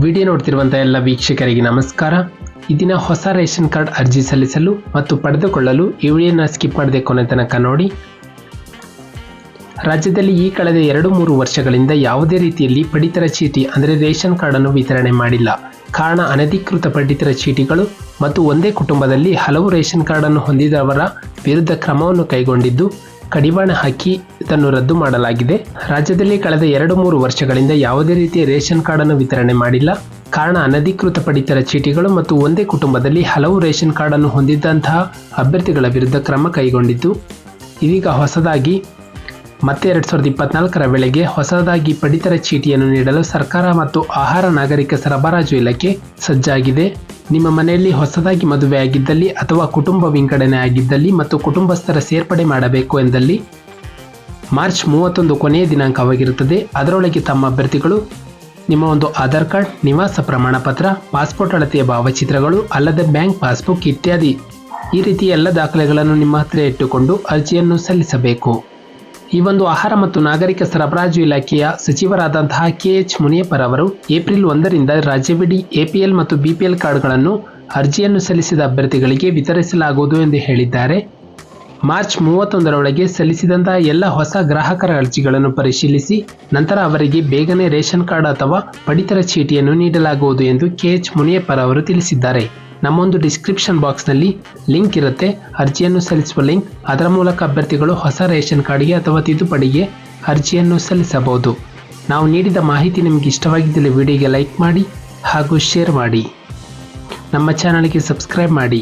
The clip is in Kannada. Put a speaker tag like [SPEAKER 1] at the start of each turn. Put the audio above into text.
[SPEAKER 1] ವಿಡಿಯೋ ನೋಡ್ತಿರುವಂತಹ ಎಲ್ಲ ವೀಕ್ಷಕರಿಗೆ ನಮಸ್ಕಾರ. ಈ ದಿನ ಹೊಸ ರೇಷನ್ ಕಾರ್ಡ್ ಅರ್ಜಿ ಸಲ್ಲಿಸಲು ಮತ್ತು ಪಡೆದುಕೊಳ್ಳಲು ಈ ವಿಡಿಯೋನ ಸ್ಕಿಪ್ ಮಾಡದೆ ಕೊನೆ ತನಕ ನೋಡಿ. ರಾಜ್ಯದಲ್ಲಿ ಈ ಕಳೆದ ಎರಡು ಮೂರು ವರ್ಷಗಳಿಂದ ಯಾವುದೇ ರೀತಿಯಲ್ಲಿ ಪಡಿತರ ಚೀಟಿ ಅಂದರೆ ರೇಷನ್ ಕಾರ್ಡ್ ಅನ್ನು ವಿತರಣೆ ಮಾಡಿಲ್ಲ. ಕಾರಣ ಅನಧಿಕೃತ ಪಡಿತರ ಚೀಟಿಗಳು ಮತ್ತು ಒಂದೇ ಕುಟುಂಬದಲ್ಲಿ ಹಲವು ರೇಷನ್ ಕಾರ್ಡ್ ಅನ್ನು ಹೊಂದಿದವರ ವಿರುದ್ಧ ಕ್ರಮವನ್ನು ಕೈಗೊಂಡಿದ್ದು ಕಡಿವಾಣ ಹಾಕಿ ಇದನ್ನು ರದ್ದು ಮಾಡಲಾಗಿದೆ. ರಾಜ್ಯದಲ್ಲಿ ಕಳೆದ ಎರಡು ಮೂರು ವರ್ಷಗಳಿಂದ ಯಾವುದೇ ರೀತಿಯ ರೇಷನ್ ಕಾರ್ಡನ್ನು ವಿತರಣೆ ಮಾಡಿಲ್ಲ. ಕಾರಣ ಅನಧಿಕೃತ ಪಡಿತರ ಚೀಟಿಗಳು ಮತ್ತು ಒಂದೇ ಕುಟುಂಬದಲ್ಲಿ ಹಲವು ರೇಷನ್ ಕಾರ್ಡನ್ನು ಹೊಂದಿದ್ದಂತಹ ಅಭ್ಯರ್ಥಿಗಳ ವಿರುದ್ಧ ಕ್ರಮ ಕೈಗೊಂಡಿದ್ದು. ಇದೀಗ ಹೊಸದಾಗಿ ಮತ್ತೆ ಎರಡು ಸಾವಿರದ ಇಪ್ಪತ್ನಾಲ್ಕರ ವೇಳೆಗೆ ಹೊಸದಾಗಿ ಪಡಿತರ ಚೀಟಿಯನ್ನು ನೀಡಲು ಸರ್ಕಾರ ಮತ್ತು ಆಹಾರ ನಾಗರಿಕ ಸರಬರಾಜು ಇಲಾಖೆ ಸಜ್ಜಾಗಿದೆ. ನಿಮ್ಮ ಮನೆಯಲ್ಲಿ ಹೊಸದಾಗಿ ಮದುವೆಯಾಗಿದ್ದಲ್ಲಿ ಅಥವಾ ಕುಟುಂಬ ವಿಂಗಡಣೆ ಆಗಿದ್ದಲ್ಲಿ ಮತ್ತು ಕುಟುಂಬಸ್ಥರ ಸೇರ್ಪಡೆ ಮಾಡಬೇಕು ಎಂದಲ್ಲಿ ಮಾರ್ಚ್ ಮೂವತ್ತೊಂದು ಕೊನೆಯ ದಿನಾಂಕವಾಗಿರುತ್ತದೆ. ಅದರೊಳಗೆ ತಮ್ಮ ಅಭ್ಯರ್ಥಿಗಳು ನಿಮ್ಮ ಒಂದು ಆಧಾರ್ ಕಾರ್ಡ್, ನಿವಾಸ ಪ್ರಮಾಣ ಪತ್ರ ಪಾಸ್ಪೋರ್ಟ್ ಅಳತೆಯ ಭಾವಚಿತ್ರಗಳು, ಅಲ್ಲದೆ ಬ್ಯಾಂಕ್ ಪಾಸ್ಬುಕ್ ಇತ್ಯಾದಿ. ಈ ರೀತಿ ಎಲ್ಲ ದಾಖಲೆಗಳನ್ನು ನಿಮ್ಮ ಹತ್ತಿರ ಇಟ್ಟುಕೊಂಡು ಅರ್ಜಿಯನ್ನು ಸಲ್ಲಿಸಬೇಕು. ಈ ಒಂದು ಆಹಾರ ಮತ್ತು ನಾಗರಿಕ ಸರಬರಾಜು ಇಲಾಖೆಯ ಸಚಿವರಾದಂತಹ ಕೆಎಚ್ ಮುನಿಯಪ್ಪರ್ ಅವರು ಏಪ್ರಿಲ್ ಒಂದರಿಂದ ರಾಜ್ಯವಿಡೀ, ಎಪಿಎಲ್ ಮತ್ತು ಬಿಪಿಎಲ್ ಕಾರ್ಡ್ಗಳನ್ನು ಅರ್ಜಿಯನ್ನು ಸಲ್ಲಿಸಿದ ಅಭ್ಯರ್ಥಿಗಳಿಗೆ ವಿತರಿಸಲಾಗುವುದು ಎಂದು ಹೇಳಿದ್ದಾರೆ. ಮಾರ್ಚ್ ಮೂವತ್ತೊಂದರೊಳಗೆ ಸಲ್ಲಿಸಿದಂತಹ ಎಲ್ಲ ಹೊಸ ಗ್ರಾಹಕರ ಅರ್ಜಿಗಳನ್ನು ಪರಿಶೀಲಿಸಿ, ನಂತರ ಅವರಿಗೆ ಬೇಗನೆ ರೇಷನ್ ಕಾರ್ಡ್ ಅಥವಾ ಪಡಿತರ ಚೀಟಿಯನ್ನು ನೀಡಲಾಗುವುದು ಎಂದು ಕೆಎಚ್ ಮುನಿಯಪ್ಪರ್ ಅವರು ತಿಳಿಸಿದ್ದಾರೆ. ನಮ್ಮೊಂದು ಡಿಸ್ಕ್ರಿಪ್ಷನ್ ಬಾಕ್ಸ್ನಲ್ಲಿ ಲಿಂಕ್ ಇರುತ್ತೆ. ಅರ್ಜಿಯನ್ನು ಸಲ್ಲಿಸುವ ಲಿಂಕ್ ಅದರ ಮೂಲಕ ಅಭ್ಯರ್ಥಿಗಳು ಹೊಸ ರೇಷನ್ ಕಾರ್ಡ್ಗೆ ಅಥವಾ ತಿದ್ದುಪಡಿಗೆ ಅರ್ಜಿಯನ್ನು ಸಲ್ಲಿಸಬಹುದು. ನಾವು ನೀಡಿದ ಮಾಹಿತಿ ನಿಮಗೆ ಇಷ್ಟವಾಗಿದ್ದಲ್ಲಿ ವಿಡಿಯೋಗೆ ಲೈಕ್ ಮಾಡಿ ಹಾಗೂ ಶೇರ್ ಮಾಡಿ. ನಮ್ಮ ಚಾನಲ್ಗೆ ಸಬ್ಸ್ಕ್ರೈಬ್ ಮಾಡಿ.